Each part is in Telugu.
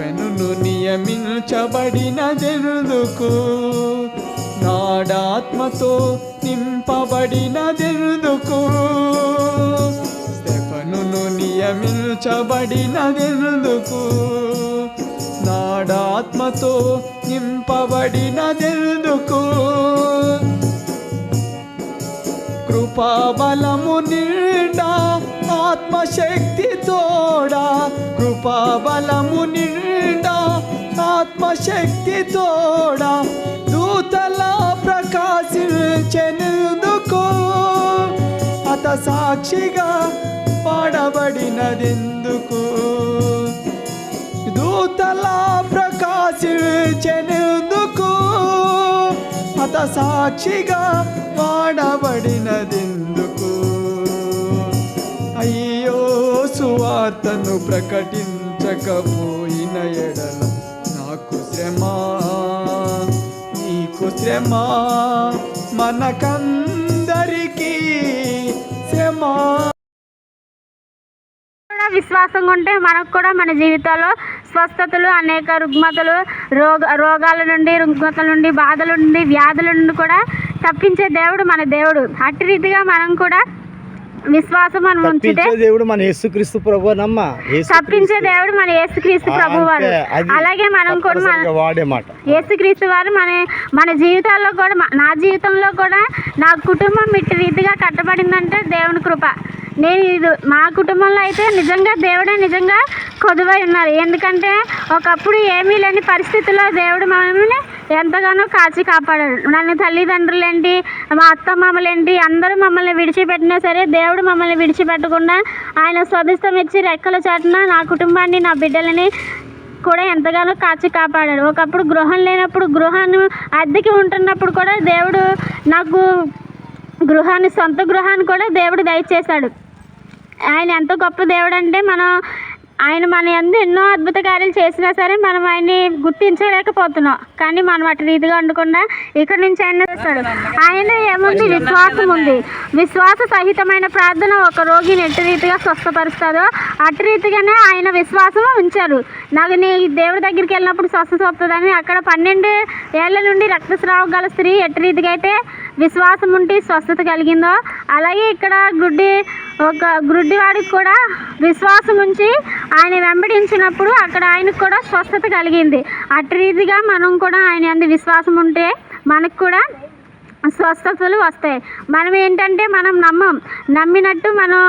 స్టెఫెనును నియమించబడినదెందుకు నాడాత్మతో నింపబడినదెందుకు స్టెఫనును నియమించబడినదెందుకు నాడాత్మతో నింపబడినదెందుకు కృపాబలము నిండా ఆత్మశక్తి తోడా. కృపాబలము ఆత్మశక్తి తోడా దూతలా ప్రకాశించెందుకు అత సాక్షిగా పాడబడినదెందుకు? దూతలా ప్రకాశించెందుకు అత సాక్షిగా పాడబడినదెందుకు? అయ్యో సువార్తను ప్రకటించకపోయిన ఎడల శ్రమ నీకు శ్రమ మనకందరికీ శ్రమ కూడా విశ్వాసంగా ఉంటే మనకు కూడా మన జీవితాల్లో స్వస్థతలు అనేక రుగ్మతలు రోగ రోగాల నుండి రుగ్మతల నుండి బాధల నుండి వ్యాధుల నుండి కూడా తప్పించే దేవుడు మన దేవుడు. అట్టి రీతిగా మనం కూడా విశ్వాసం మనం ఉంచితే దేవుడు మన యేసుక్రీస్తు ప్రభు నమ్మ. తప్పించే దేవుడు మన యేసుక్రీస్తు ప్రభు వారు అలాగే మనం కూడా మన వాడే మాట. యేసుక్రీస్తు వారు మన మన జీవితాల్లో కూడా నా జీవితంలో కూడా నా కుటుంబం ఇట్టి రీతిగా కట్టబడిందంటే దేవుని కృప. నేను ఇది మా కుటుంబంలో అయితే నిజంగా దేవుడే నిజంగా కొదువై ఉన్నారు. ఎందుకంటే ఒకప్పుడు ఏమీ లేని పరిస్థితుల్లో దేవుడు మనల్ని ఎంతగానో కాచి కాపాడాడు. నన్ను తల్లిదండ్రులేంటి మా అత్త మామలేంటి అందరూ మమ్మల్ని విడిచిపెట్టినా సరే దేవుడు మమ్మల్ని విడిచిపెట్టకుండా ఆయన స్వదిష్టం ఇచ్చి రెక్కల చాటున నా కుటుంబాన్ని నా బిడ్డలని కూడా ఎంతగానో కాచి కాపాడాడు. ఒకప్పుడు గృహం లేనప్పుడు గృహాన్ని అద్దెకి ఉంటున్నప్పుడు కూడా దేవుడు నాకు గృహాన్ని సొంత గృహాన్ని కూడా దేవుడు దయచేశాడు. ఆయన ఎంత గొప్ప దేవుడు అంటే మనం ఆయన మన ఎందు ఎన్నో అద్భుత కార్యాలు చేసినా సరే మనం ఆయన్ని గుర్తించలేకపోతున్నాం. కానీ మనం అటు రీతిగా ఉండకుండా ఇక్కడ నుంచి ఆయన చేస్తాడు ఆయన ఏముంది? విశ్వాసం ఉంది. విశ్వాస సహితమైన ప్రార్థన ఒక రోగిని ఎట్టి రీతిగా స్వస్థపరుస్తారో అటు రీతిగానే ఆయన విశ్వాసం ఉంచారు. నాకు నీ దేవుడి దగ్గరికి వెళ్ళినప్పుడు స్వస్థత వస్తుందని అక్కడ పన్నెండు ఏళ్ళ నుండి రక్తస్రావం గల స్త్రీ ఎట్టి రీతిగా అయితే విశ్వాసం ఉంటే స్వస్థత కలిగిందో అలాగే ఇక్కడ గుడ్డి ఒక గుడ్డివాడికి కూడా విశ్వాసం ఉంచి ఆయన వెంబడించినప్పుడు అక్కడ ఆయనకు కూడా స్వస్థత కలిగింది. అటు రీతిగా మనం కూడా ఆయన అందు విశ్వాసం ఉంటే మనకు కూడా స్వస్థతలు వస్తాయి. మనం ఏంటంటే మనం నమ్మం. నమ్మినట్టు మనం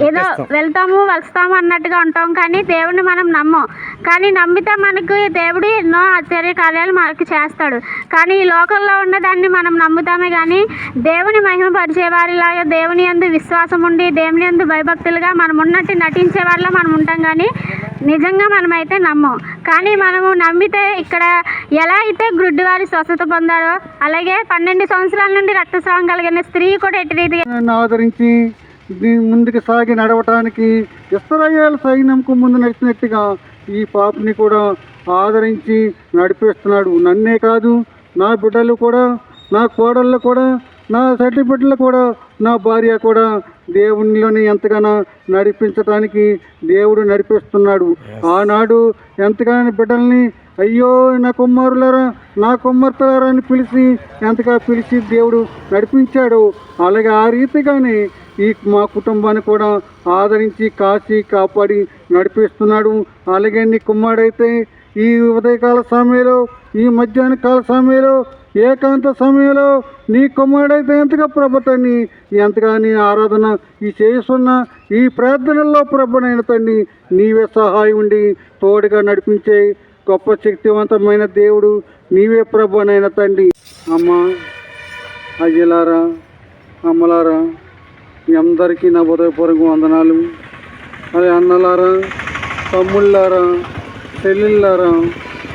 ఏదో. వెళ్తాము వస్తాము అన్నట్టుగా ఉంటాం కానీ దేవుడిని మనం నమ్మం కానీ నమ్మితే మనకు దేవుడు ఎన్నో ఆశ్చర్య కార్యాలు మనకు చేస్తాడు కానీ ఈ లోకంలో ఉన్న దాన్ని మనం నమ్ముతామే కానీ దేవుని మహిమ పరిచే వారిలాగా దేవుని యందు విశ్వాసం ఉండి దేవుని యందు భయభక్తులుగా మనం ఉన్నట్టు నటించే వాళ్ళ మనం ఉంటాం కానీ నిజంగా మనమైతే నమ్మం కానీ మనము నమ్మితే ఇక్కడ ఎలా అయితే గుడ్డివారి స్వస్థత పొందారో అలాగే పన్నెండు సంవత్సరాల నుండి రక్తస్రావం కలిగిన స్త్రీ కూడా ఎట్టి రీతిగా ముందుకు సాగి నడవటానికి ఇస్రాయేల్ సైన్యంకు ముందు నడిచినట్టుగా ఈ పాపని కూడా ఆదరించి నడిపిస్తున్నాడు. నన్నే కాదు నా బిడ్డలు కూడా నా కోడళ్ళు కూడా నా సటి బిడ్డలు కూడా నా భార్య కూడా దేవునిలోని ఎంతగానో నడిపించటానికి దేవుడు నడిపిస్తున్నాడు. ఆనాడు ఎంతగానో బిడ్డల్ని అయ్యో నా కుమారులరా నా కుమార్తెలారా అని పిలిచి ఎంతగా పిలిచి దేవుడు నడిపించాడు. అలాగే ఆ రీతిగానే ఈ మా కుటుంబాన్ని కూడా ఆదరించి కాచి కాపాడి నడిపిస్తున్నాడు. అలాగే నీ కుమారుడైతే ఈ ఉదయకాల సమయంలో ఈ మధ్యాహ్న కాల సమయంలో ఏకాంత సమయంలో నీ కుమారుడైతే ఎంతగా ప్రభుత్వాన్ని ఎంతగా నీ ఆరాధన ఈ చేస్తున్న ఈ ప్రార్థనల్లో ప్రభునైన తండ్రి నీవే సహాయం ఉండి తోడుగా నడిపించే గొప్ప శక్తివంతమైన దేవుడు నీవే ప్రభునైన తండ్రి. అమ్మ అయ్యలారా అమ్మలారా మీ అందరికీ నా హృదయపూర్వక వందనాలు. అదే అన్నలారా తమ్ముళ్ళారా చెల్లెళ్ళారా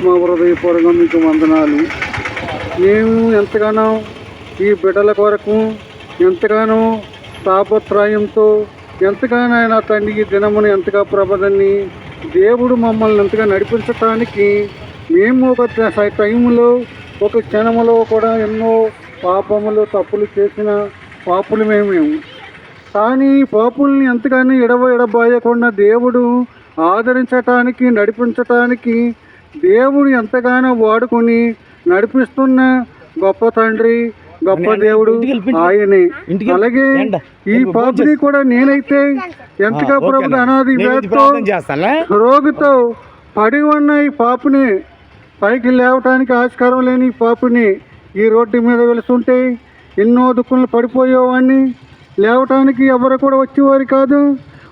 మా హృదయపూర్వక మీకు వందనాలు. మేము ఎంతగానో ఈ బిడ్డల కొరకు ఎంతగానో తాపత్రయంతో ఎంతగానో ఆయన తండ్రి ఈ దినమును ఎంతగా ప్రభదని దేవుడు మమ్మల్ని ఎంతగా నడిపించటానికి మేము ఒక టైంలో ఒక క్షణంలో కూడా ఎన్నో పాపములు తప్పులు చేసిన పాపులు మేము. కానీ పాపుల్ని ఎంతగానో ఎడవ ఎడబాయకుండా దేవుడు ఆదరించటానికి నడిపించటానికి దేవుడు ఎంతగానో వాడుకొని నడిపిస్తున్న గొప్ప తండ్రి గొప్ప దేవుడు ఆయనే అలాగే. ఈ పాపిని. కూడా నేనైతే ఎంతగా ప్రభు. అనాది రోగితో పడి ఉన్న ఈ పాపుని పైకి లేవటానికి ఆస్కారం లేని ఈ పాపుని ఈ రోడ్డు మీద వెళుతుంటే ఎన్నో దుఃఖంలో పడిపోయేవాడిని లేవటానికి ఎవరు కూడా వచ్చేవారు కాదు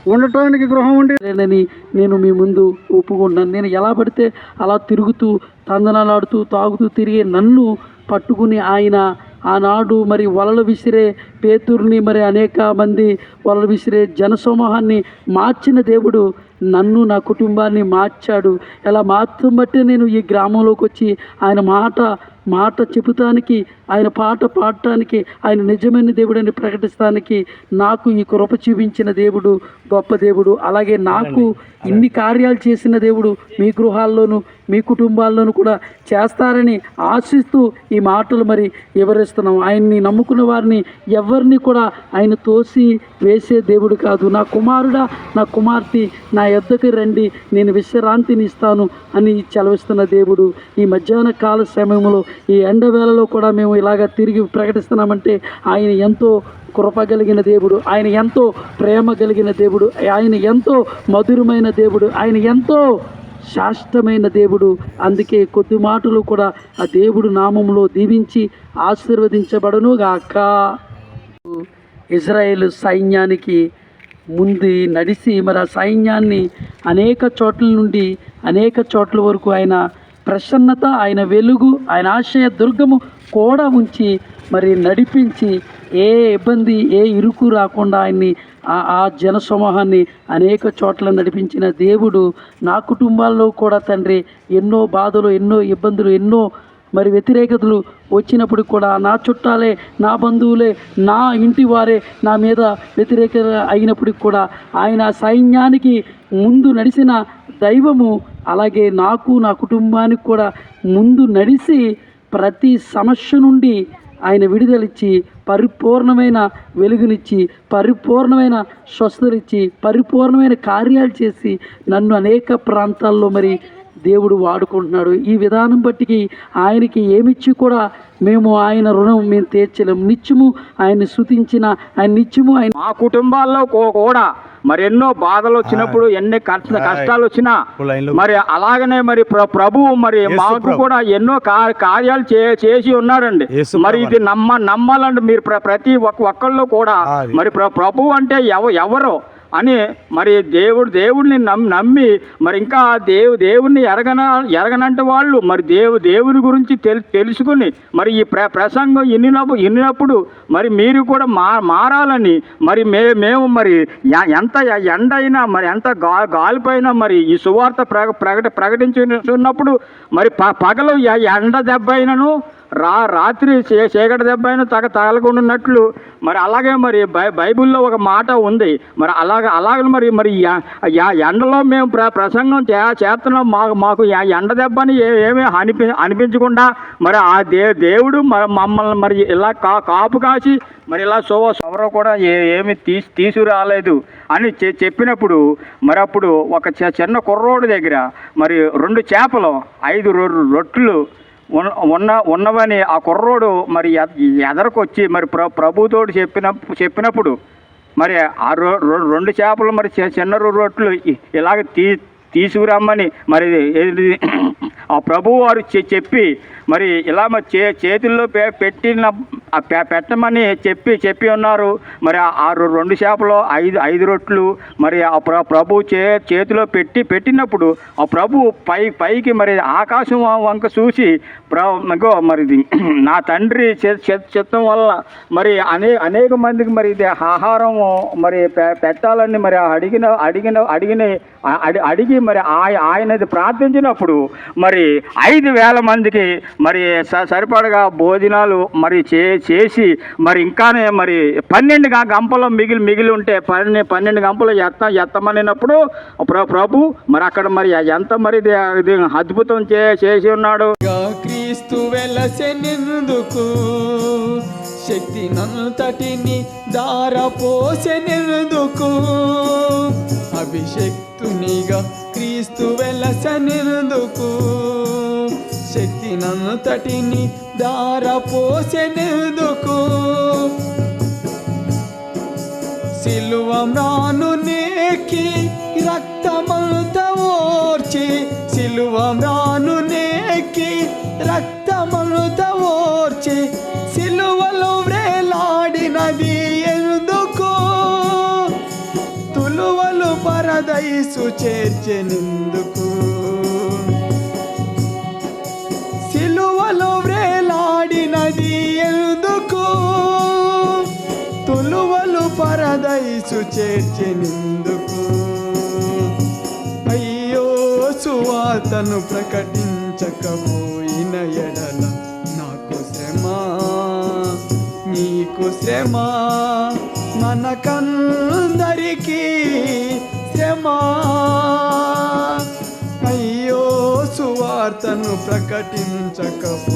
ఉండటానికి గృహం ఉండే లేనని నేను మీ ముందు ఒప్పుకుంటాను నేను ఎలా పడితే అలా తిరుగుతూ తందనాలాడుతూ తాగుతూ తిరిగే నన్ను పట్టుకుని ఆయన ఆనాడు మరి వలలు విసిరే పేతుర్ని మరి అనేక మంది వలలు విసిరే జనసమూహాన్ని మార్చిన దేవుడు నన్ను నా కుటుంబాన్ని మార్చాడు. ఎలా మార్చడం బట్టి నేను ఈ గ్రామంలోకి వచ్చి ఆయన మాట మాట చెబుతానికి ఆయన పాట పాడటానికి ఆయన నిజమైన దేవుడని ప్రకటిస్తానికి నాకు ఈ కృప చూపించిన దేవుడు గొప్ప దేవుడు అలాగే నాకు ఇన్ని కార్యాలు చేసిన దేవుడు మీ గృహాల్లోనూ మీ కుటుంబాల్లోనూ కూడా చేస్తారని ఆశిస్తూ ఈ మాటలు మరి వివరిస్తున్నాం. ఆయన్ని నమ్ముకున్న వారిని ఎవరిని కూడా ఆయన తోసి వేసే దేవుడు కాదు. నా కుమారుడా నా కుమార్తె నా యొద్దకు రండి నేను విశ్రాంతిని ఇస్తాను అని చెలవిస్తున్న దేవుడు. ఈ మధ్యాహ్న కాల సమయంలో ఈ ఎండవేళలో కూడా మేము ఇలాగ తిరిగి ప్రకటిస్తున్నామంటే ఆయన ఎంతో కృప కలిగిన దేవుడు ఆయన ఎంతో ప్రేమ కలిగిన దేవుడు ఆయన ఎంతో మధురమైన దేవుడు ఆయన ఎంతో శాశ్వతమైన దేవుడు. అందుకే కొద్ది మాటలు కూడా ఆ దేవుడు నామంలో దీవించి ఆశీర్వదించబడనుగాక. ఇజ్రాయేల్ సైన్యానికి ముందు నడిచి మరి ఆ సైన్యాన్ని అనేక చోట్ల నుండి అనేక చోట్ల వరకు ఆయన ప్రసన్నత ఆయన వెలుగు ఆయన ఆశయ దుర్గము కూడా ఉంచి మరి నడిపించి ఏ ఇబ్బంది ఏ ఇరుకు రాకుండా ఆయన్ని ఆ- ఆ జన సమూహాన్ని అనేక చోట్ల నడిపించిన దేవుడు నా కుటుంబాల్లో కూడా తండ్రి ఎన్నో బాధలు ఎన్నో ఇబ్బందులు ఎన్నో మరి వ్యతిరేకతలు వచ్చినప్పుడు కూడా నా చుట్టాలే నా బంధువులే నా ఇంటి వారే నా మీద వ్యతిరేకత అయినప్పటికి కూడా ఆయన సైన్యానికి ముందు నడిచిన దైవము అలాగే నాకు నా కుటుంబానికి కూడా ముందు నడిచి ప్రతి సమస్య నుండి ఆయన విడుదలిచ్చి పరిపూర్ణమైన వెలుగునిచ్చి పరిపూర్ణమైన స్వస్థతనిచ్చి పరిపూర్ణమైన కార్యాలు చేసి నన్ను అనేక ప్రాంతాల్లో మరి దేవుడు వాడుకుంటున్నాడు. ఈ విధానం బట్టికి ఆయనకి ఏమిచ్చి కూడా మేము ఆయన రుణం మేము తీర్చలేం. నిత్యము ఆయన్ని శృతించిన ఆయన నిత్యము ఆయన మా కుటుంబాల్లో కూడా మరి ఎన్నో బాధలు వచ్చినప్పుడు ఎన్ని కష్ట కష్టాలు వచ్చినా మరి అలాగనే మరి ప్ర- ప్రభువు మరి మాకు. కూడా ఎన్నో కార్యాలు చే- చేసి ఉన్నాడండి. మరి. ఇది నమ్మ నమ్మాలంటే మీరు ప్ర- ప్రతి ఒక్క ఒక్కళ్ళు కూడా. మరి ప్ర- ప్రభు అంటే ఎవ ఎవరు అని మరి దేవుడు దేవుడిని నమ్మి నమ్మి మరి ఇంకా దేవు దేవుడిని ఎరగన ఎరగనంటే వాళ్ళు మరి దేవు దేవుని గురించి తెలు తెలుసుకుని మరి ఈ ప్ర ప్రసంగం ఇన్నినప్పుడు ఇన్నినప్పుడు మరి మీరు కూడా మా మారాలని మరి మే మేము మరి ఎంత ఎండ అయినా మరి ఎంత గా గాలిపోయినా మరి ఈ సువార్త ప్రగ ప్రకట ప్రకటించున్నప్పుడు మరి ప పగలు ఎండ దెబ్బ అయినను రా రాత్రి చే- చీకటి దెబ్బ అయినా తగ తగలకుండాన్నట్లు. మరి అలాగే మరి బై బైబిల్లో ఒక మాట ఉంది. మరి అలాగ అలాగే మరి మరి ఎండలో మేము ప్ర ప్రసంగం చే చేస్తున్నాం. మాకు మాకు ఎండ దెబ్బని ఏ- ఏమీ అనిపి అనిపించకుండా మరి ఆ దే దేవుడు మ- మమ్మల్ని మరి ఇలా కా కాపు కాసి మరి ఇలా సోవ ఎవరో కూడా ఏ ఏమి తీసి తీసుకురాలేదు అని చె- చెప్పినప్పుడు మరి అప్పుడు ఒక చిన్న కుర్రోడు దగ్గర మరి రెండు చేపలు ఐదు రొ- ఉన్న ఉన్న ఉన్నవని ఆ కుర్రోడు మరి ఎదరకొచ్చి మరి ప్ర ప్రభుతోడు చెప్పిన చెప్పినప్పుడు మరి ఆ రెండు చేపలు మరి చి- చిన్న రొ- రొట్లు ఇలాగ తీ తీసుకురమ్మని మరి ఆ ప్రభువు వారు చెప్పి మరి ఇలా మరి చే చేతుల్లో పె పెట్టిన పె- పెట్టమని చెప్పి చెప్పి ఉన్నారు. మరి ఆ- రెండు చేపలు ఐదు ఐదు రొట్లు మరి ఆ ప్ర ప్రభు చే చేతిలో పెట్టి పెట్టినప్పుడు ఆ ప్రభు పై పైకి మరి ఆకాశం వంక చూసి ప్ర మరి ఇది నా తండ్రి చిత్తం వల్ల మరి అనే అనేక మందికి మరి ఇది ఆహారం మరి పె- పెట్టాలని మరి అడిగిన అడిగిన అడిగిన అడి- అడిగి మరి ఆయన ఆయనది ప్రార్థించినప్పుడు మరి ఐదు వేల మందికి మరి స- సరిపడగా భోజనాలు మరి చే చేసి మరి ఇంకానే మరి పన్నెండు గంపలు మిగిలి మిగిలి ఉంటే పన్నె పన్నెండు గంపలు ఎత్త ఎత్తమనినప్పుడు ప్ర ప్రభు మరి అక్కడ మరి ఎంత మరి అద్భుతం చే చేసి ఉన్నాడు. క్రీస్తు వెలసెనెందుకు శక్తి నంతటిని దారపోసెనెందుకు అభిషక్తునిగా క్రీస్తు వెలసనెందుకు? శక్తి నంతటిని దారపోసెనెందుకు సిలువ మ్రాను నేకి వయసు చేర్చెనెందుకు. సిలువలో వ్రేలాడినది ఎందుకు? తులువలు పరదయసు చేర్చెనెందుకు. అయ్యో సువాతను ప్రకటించకపోయిన ఎడల నాకు శ్రమ నీకు శ్రమ. మనకందరికీ శ్రమ అయ్యో సువార్తను ప్రకటించకపో